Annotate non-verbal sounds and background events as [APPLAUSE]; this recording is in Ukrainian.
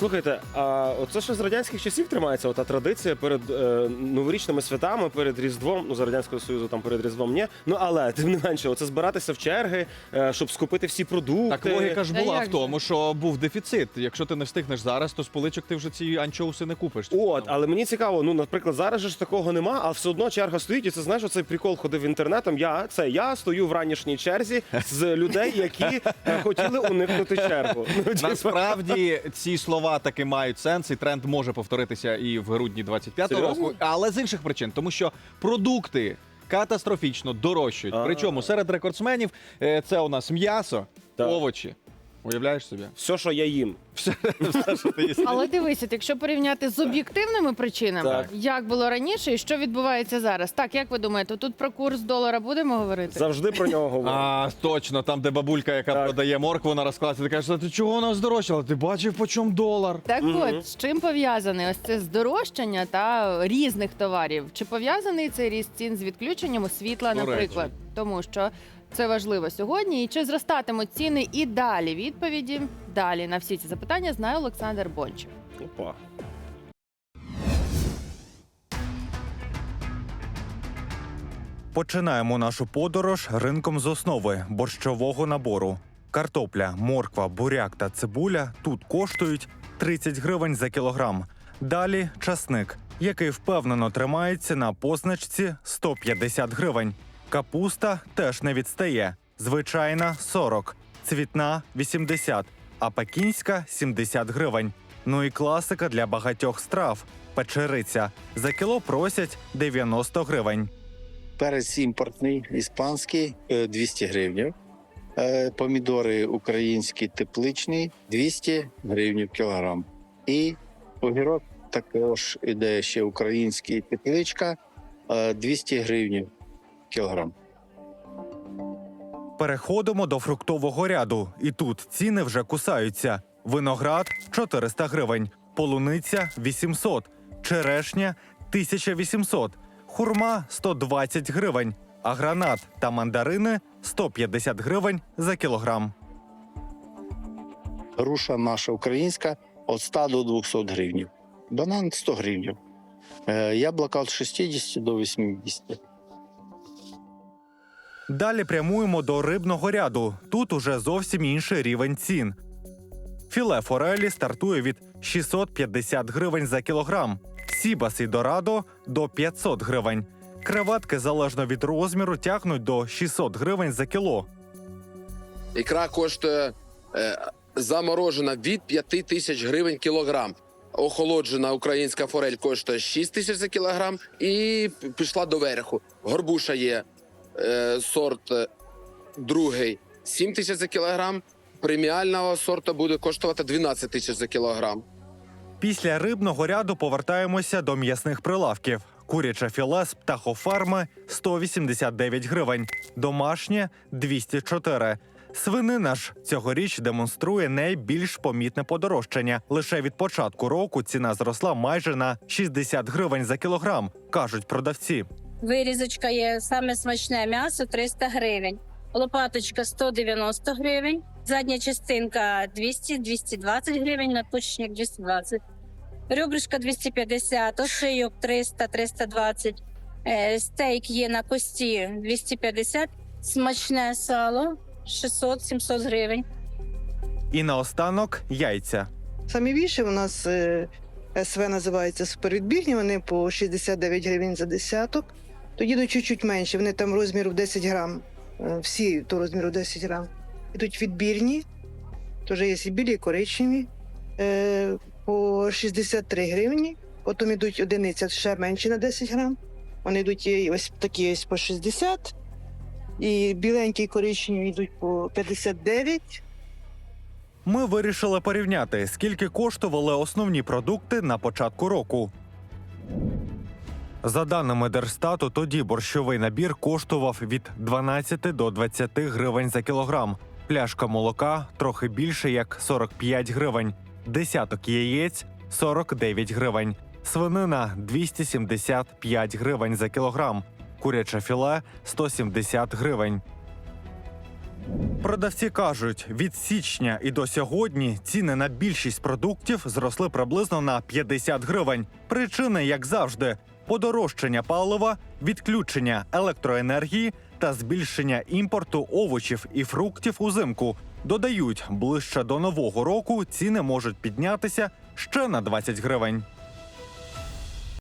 Слухайте, а оце ще з радянських часів тримається ота традиція перед е, новорічними святами, перед Різдвом, ну за радянського союзу там перед Різдвом ні. Ну але тим не менше, оце збиратися в черги, е, щоб скупити всі продукти. Так логіка ж Та була як в же? тому, що був дефіцит. Якщо ти не встигнеш зараз, то з поличок ти вже ці анчоуси не купиш. От, але мені цікаво, ну наприклад, зараз же ж такого нема, а все одно черга стоїть. І це знаєш, оцей прикол ходив інтернетом. Я це я стою в ранішній черзі з людей, які е, хотіли уникнути чергу. Ну, типа, Насправді ці слова таки мають сенс, і тренд може повторитися і в грудні 25-го року, але з інших причин, тому що продукти катастрофічно дорожчають. Причому серед рекордсменів е, це у нас м'ясо, овочі. Уявляєш собі? все, що я їм. Все, все, що ти їсиш. Але дивися, якщо порівняти з об'єктивними причинами, Так. як було раніше і що відбувається зараз. Так, як ви думаєте, тут про курс долара будемо говорити? Завжди про нього [LAUGHS] говорю. А, точно, там, де бабулька, яка Так. продає моркву на розкладці, ти кажеш, «А ти чого вона здорожчала? Ти бачив, по чому долар? Так от, з чим пов'язане ось це здорожчання та різних товарів? Чи пов'язаний цей ріст цін з відключенням світла, До речі. наприклад? Тому що це важливо сьогодні. І чи зростатимуть ціни і далі? Відповіді далі на всі ці запитання знає Олександр Бончев. Опа. Починаємо нашу подорож ринком з основи борщового набору. Картопля, морква, буряк та цибуля тут коштують 30 гривень за кілограм. Далі часник, який впевнено тримається на позначці 150 гривень. Капуста теж не відстає. Звичайна 40, цвітна 80, а пекінська 70 гривень. Ну і класика для багатьох страв печериця. За кіло просять 90 гривень. Перець імпортний, іспанський е, 200 гривень. Е, Помідори українські тепличні 200 гривень кілограм. І огірок також іде ще український тепличка е, 200 гривень кілограм. Переходимо до фруктового ряду, і тут ціни вже кусаються. Виноград 400 гривень, полуниця 800, черешня 1800, хурма 120 гривень, а гранат та мандарини 150 гривень за кілограм. Груша наша українська від 100 до 200 гривень. Банан 100 гривень. Яблука від 60 до 80. Далі прямуємо до рибного ряду. Тут уже зовсім інший рівень цін. Філе форелі стартує від 650 гривень за кілограм, сібас і дорадо до 500 гривень. Креветки залежно від розміру тягнуть до 600 гривень за кіло. Ікра коштує е, заморожена від 5 тисяч гривень кілограм. Охолоджена українська форель коштує 6 тисяч за кілограм і пішла до верху. Горбуша є сорт е, другий 7 тисяч за кілограм. Преміального сорту буде коштувати 12 тисяч за кілограм. Після рибного ряду повертаємося до м'ясних прилавків. Куряче філе з птахофарми 189 гривень, домашнє 204. Свинина ж цьогоріч демонструє найбільш помітне подорожчання. Лише від початку року ціна зросла майже на 60 гривень за кілограм, кажуть продавці. Вирізочка є саме смачне м'ясо 300 гривень. Лопаточка 190 гривень. Задня частинка 200-220 гривень, надпочечник 220. Ребрышка 250, ошийок 300-320. Е, Стейк є на кості 250. Смачне сало 600-700 гривень. І наостанок яйця. Самі більше у нас е, СВ називається супервідбірні, вони по 69 гривень за десяток. Тоді йдуть чуть-чуть менше, вони там розміру 10 грам. Е, Всі до розміру 10 грам. Ідуть відбірні, теж є білі, коричневі, е, по 63 гривні. Потім йдуть одиниця ще менше на 10 грам. Вони йдуть ось такі ось по 60. І біленькі і коричневі йдуть по 59. Ми вирішили порівняти, скільки коштували основні продукти на початку року. За даними Держстату, тоді борщовий набір коштував від 12 до 20 гривень за кілограм. Пляшка молока трохи більше як 45 гривень, десяток яєць 49 гривень, свинина 275 гривень за кілограм, куряче філе 170 гривень. Продавці кажуть, від січня і до сьогодні ціни на більшість продуктів зросли приблизно на 50 гривень. Причини, як завжди, подорожчання палива, відключення електроенергії та збільшення імпорту овочів і фруктів узимку. Додають, ближче до нового року ціни можуть піднятися ще на 20 гривень.